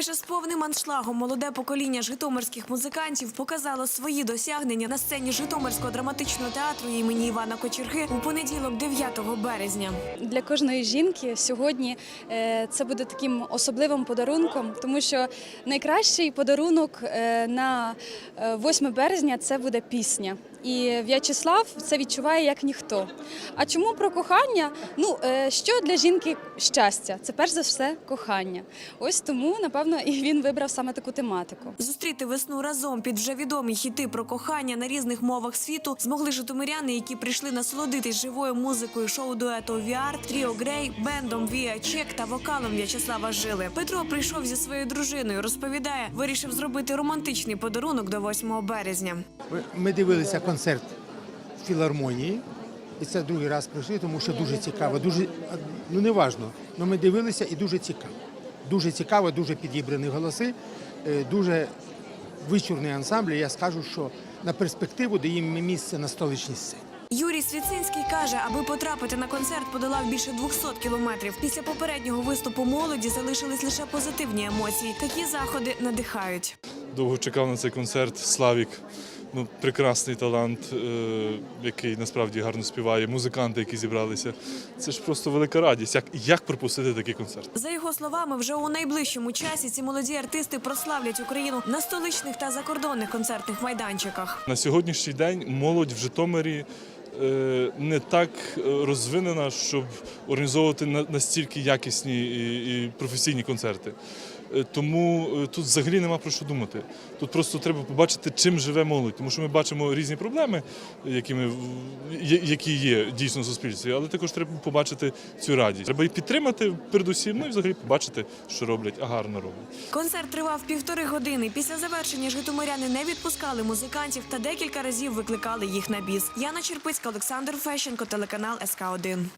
Майже з повним аншлагом молоде покоління житомирських музикантів показало свої досягнення на сцені Житомирського драматичного театру імені Івана Кочерги у понеділок, 9 березня. Для кожної жінки сьогодні е, це буде таким особливим подарунком, тому що найкращий подарунок е, на е, 8 березня це буде пісня. І В'ячеслав це відчуває як ніхто. А чому про кохання? Ну е, що для жінки щастя? Це перш за все кохання. Ось тому, напевно, і він вибрав саме таку тематику. Зустріти весну разом під вже відомі хіти про кохання на різних мовах світу змогли житомиряни, які прийшли насолодитись живою музикою шоу дуету VR, Тріо Грей, бендом Віа Чек та вокалом В'ячеслава Жили. Петро прийшов зі своєю дружиною. Розповідає, вирішив зробити романтичний подарунок до 8 березня. Ми- дивилися концерт в філармонії, і це другий раз прийшли, тому що дуже цікаво. Дуже ну не важно, але ми дивилися і дуже цікаво. Дуже цікаво, дуже підібрані голоси, е, дуже вичурний ансамбль. Я скажу, що на перспективу даємо місце на столичній сцені. Юрій Свіцинський каже, аби потрапити на концерт, подолав більше 200 кілометрів. Після попереднього виступу молоді залишились лише позитивні емоції. Такі заходи надихають. довго чекав на цей концерт. Славік, ну прекрасний талант, е, який насправді гарно співає. Музиканти, які зібралися. Це ж просто велика радість. Як, як пропустити такий концерт? За його словами, вже у найближчому часі ці молоді артисти прославлять Україну на столичних та закордонних концертних майданчиках. На сьогоднішній день молодь в Житомирі. Е, Не так е, розвинена, щоб організовувати на- настільки якісні і професійні концерти. Е, Тому тут взагалі нема про що думати. Тут просто треба побачити, чим живе молодь, тому що ми бачимо різні проблеми, які, ми, які є дійсно в суспільстві, але також треба побачити цю радість. Треба їх підтримати передусім, ну і взагалі побачити, що роблять, а гарно роблять. Концерт тривав півтори години. Після завершення житомиряни не відпускали музикантів та декілька разів викликали їх на біс. Яна Черпицька, Олександр Фещенко, телеканал СК 1